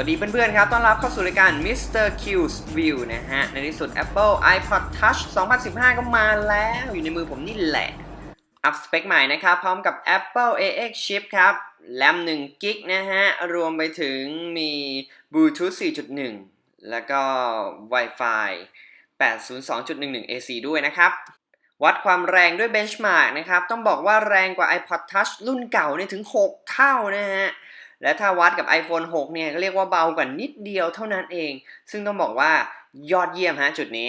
สวัสดีเพื่อนๆครับ ต้อนรับเข้าสู่รายการ Mr. Q's View นะฮะ ในที่สุด Apple iPod Touch 2015 ก็มาแล้วอยู่ในมือผมนี่แหละ อัพสเปคใหม่นะครับ พร้อมกับ Apple AX Chip ครับแรม1กิกนะฮะ รวมไปถึงมี Bluetooth 4.1 แล้วก็ Wi-Fi 802.11 AC ด้วยนะครับ วัดความแรงด้วย Benchmark นะครับ ต้องบอกว่าแรงกว่า iPod Touch รุ่นเก่าเนี่ยถึง 6 เท่านะฮะ และถ้าวัดกับ iPhone 6 เนี่ยก็เรียกว่าเบากว่านิดเดียวเท่านั้นเอง ซึ่งต้องบอกว่ายอดเยี่ยมฮะจุดนี้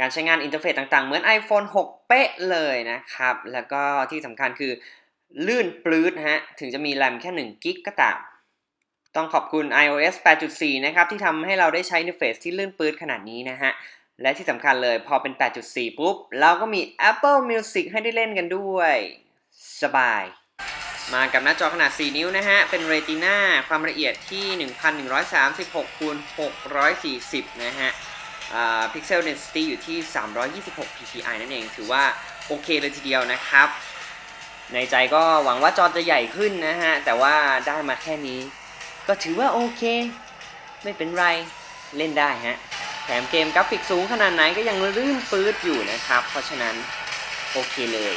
การใช้งานอินเทอร์เฟซต่างๆ เหมือน iPhone 6 เป๊ะเลยนะครับ แล้วก็ที่สำคัญคือลื่นปลื้ดฮะ ถึงจะมีแรมแค่1กิกก็ตาม ต้องขอบคุณ iOS 8.4 นะครับ ที่ทำให้เราได้ใช้อินเทอร์เฟซที่ลื่นปลื้ดขนาดนี้นะฮะและที่สำคัญเลยพอเป็น 8.4 ปุ๊บ เราก็มี Apple Music ให้ได้เล่นกันด้วย สบาย มากับหน้าจอขนาด 4 นิ้วนะฮะ เป็น Retina ความละเอียดที่ 1136คูณ640 นะฮะอ่า Pixel Density อยู่ที่ 326 ppi นั่นเอง ถือว่าโอเคเลยทีเดียวนะครับ ในใจก็หวังว่าจอจะใหญ่ขึ้นนะฮะ แต่ว่าได้มาแค่นี้ ก็ถือว่าโอเค ไม่เป็นไร เล่นได้ฮะ แถมเกมกราฟิกสูงขนาดไหนก็ยังลื่นปื๊ดอยู่นะครับ เพราะฉะนั้นโอเคเลย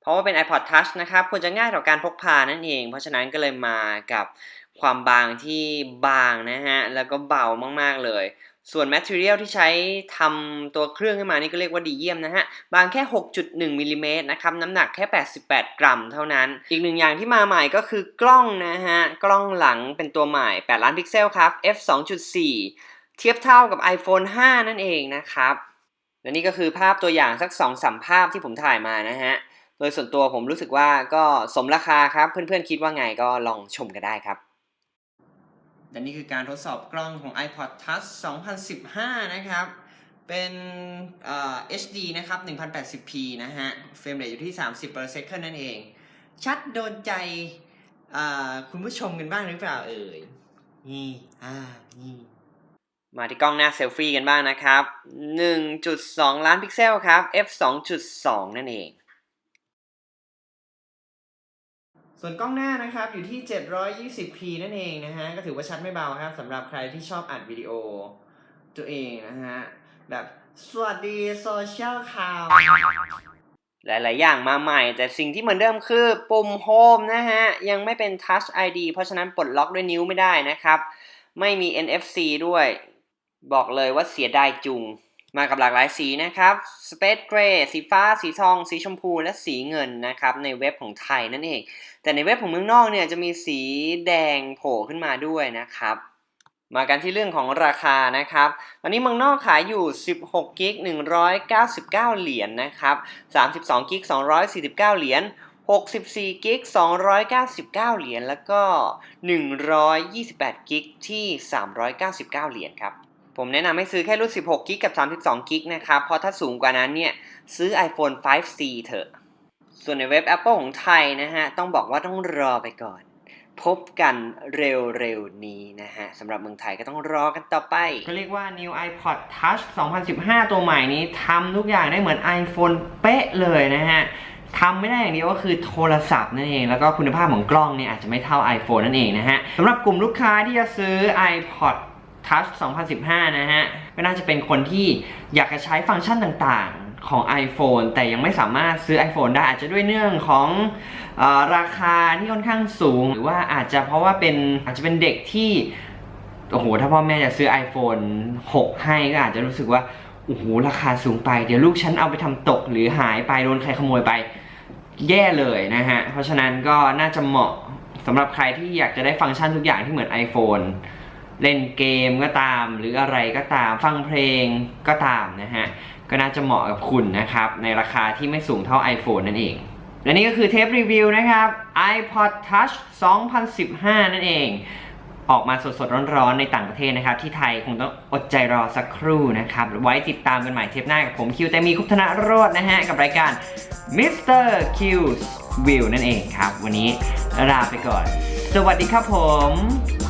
เพ ราะว่าเป็น iPod Touch นะครับควรจะง่ายต่อการพกพานั่นเอง เพราะฉะนั้นก็เลยมากับความบางที่บางนะฮะ แล้วก็เบามากๆเลย ส่วน Material ที่ใช้ทำตัวเครื่องขึ้นมานี่ก็เรียกว่าดีเยี่ยมนะฮะ บางแค่ 6.1มิลลิเมตรนะครับ น้ำหนักแค่ 88 กรัมเท่านั้น อีกหนึ่งอย่างที่มาใหม่ก็คือกล้องนะฮะ กล้องหลังเป็นตัวใหม่ 8 ล้านพิกเซลครับ f 2.4 เทียบเท่ากับ iPhone 5 นั่นเองนะครับ และนี่ก็คือภาพตัวอย่างสัก2อสภาพที่ผมถ่ายมานะฮะ ดยส่วนตัวผมรู้สึกว่าก็สมราคาครับ เพื่อนๆคิดว่าไงก็ลองชมกันได้ครับและนี่คือการทดสอบกล้องของ iPod Touch 2015 นะครับ เป็นเอ่อ HD นะครับ 1080p นะฮะ เฟรมเรทอยู่ที่ 30 per second นั่นเอง ชัดโดนใจอ่าคุณผู้ชมกันบ้างหรือเปล่าเอ่ยนี่อ่านี่มาที่กล้องหน้าเซลฟี่กันบ้างนะครับ 1.2 ล้านพิกเซลครับ f 2.2 นั่นเอง ส่วนกล้องหน้านะครับอยู่ที่ 720p นั่นเองนะฮะก็ถือว่าชัดไม่เบาครับสำหรับใครที่ชอบอัดวิดีโอตัวเองนะฮะแบบสวัสดีโซเชียลข่าวหลาย ๆ อย่างมาใหม่ แต่สิ่งที่เหมือนเดิมคือปุ่มโฮมนะฮะ ยังไม่เป็น Touch ID เพราะฉะนั้นปลดล็อกด้วยนิ้วไม่ได้นะครับ ไม่มี NFC ด้วย บอกเลยว่าเสียดายจุง มากับหลากหลายสีนะครับ Space Gray สีฟ้า สีทอง สีชมพู และสีเงินนะครับในเว็บของไทยนั่นเอง แต่ในเว็บของเมืองนอกเนี่ยจะมีสีแดงโผล่ขึ้นมาด้วยนะครับ มากันที่เรื่องของราคานะครับ ตอนนี้เมืองนอกขายอยู่ 16กิก199 เหรียญนะครับ 32กิก249 เหรียญ64กิก299 เหรียญ แล้วก็ 128กิกที่ 399 เหรียญครับ ผมแนะนำให้ซื้อแค่รุ่น 16กิกกับ 32กิกนะครับ เพราะถ้าสูงกว่านั้นเนี่ย ซื้อ iPhone 5C เถอะ ส่วนในเว็บ Apple ของไทยนะฮะ ต้องบอกว่าต้องรอไปก่อน พบกันเร็วๆนี้นะฮะสำหรับเมืองไทยก็ต้องรอกันต่อไป ก็เรียกว่า New iPod Touch 2015 ตัวใหม่นี้ทำทุกอย่างได้เหมือน iPhone เป๊ะเลยนะฮะทำไม่ได้อย่างเดียวก็คือโทรศัพท์นั่นเอง แล้วก็คุณภาพของกล้องเนี่ยอาจจะไม่เท่า iPhone นั่นเองนะฮะสำหรับกลุ่มลูกค้าที่จะซื้อ iPod Touch 2015 นะฮะ ก็น่าจะเป็นคนที่อยากจะใช้ฟังก์ชันต่างๆของ iPhone แต่ยังไม่สามารถซื้อ iPhone ได้อาจจะด้วยเนื่องของอราคาที่ค่อนข้างสูง หรือว่าอาจจะเพราะว่าเป็นอาจจะเป็นเด็กที่โอ้โห ถ้าพ่อแม่จะซื้อ iPhone 6 ให้ก็อาจจะรู้สึกว่า โอ้โห ราคาสูงไป เดี๋ยวลูกฉันเอาไปทำตกหรือหายไป โดนใครขโมยไป แย่เลยนะฮะ เพราะฉะนั้นก็น่าจะเหมาะสำหรับใครที่อยากจะได้ฟังก์ชันทุกอย่างที่เหมือน iPhone เล่นเกมก็ตาม หรืออะไรก็ตามฟังเพลงก็ตามนะฮะ ก็น่าจะเหมาะกับคุณนะครับ ในราคาที่ไม่สูงเท่า iPhone นั่นเอง และนี่ก็คือเทปรีวิวนะครับ iPod Touch 2015 นั่นเอง ออกมาสดๆ ร้อนๆ ในต่างประเทศนะครับ ที่ไทยคงต้องอดใจรอสักครู่นะครับ ไว้ติดตามกันใหม่เทปหน้ากับผมคิวแต่มีคุปธนโรจน์นะฮะ กับรายการ Mr. Q's View นั่นเองครับ วันนี้ลาไปก่อน สวัสดีครับผม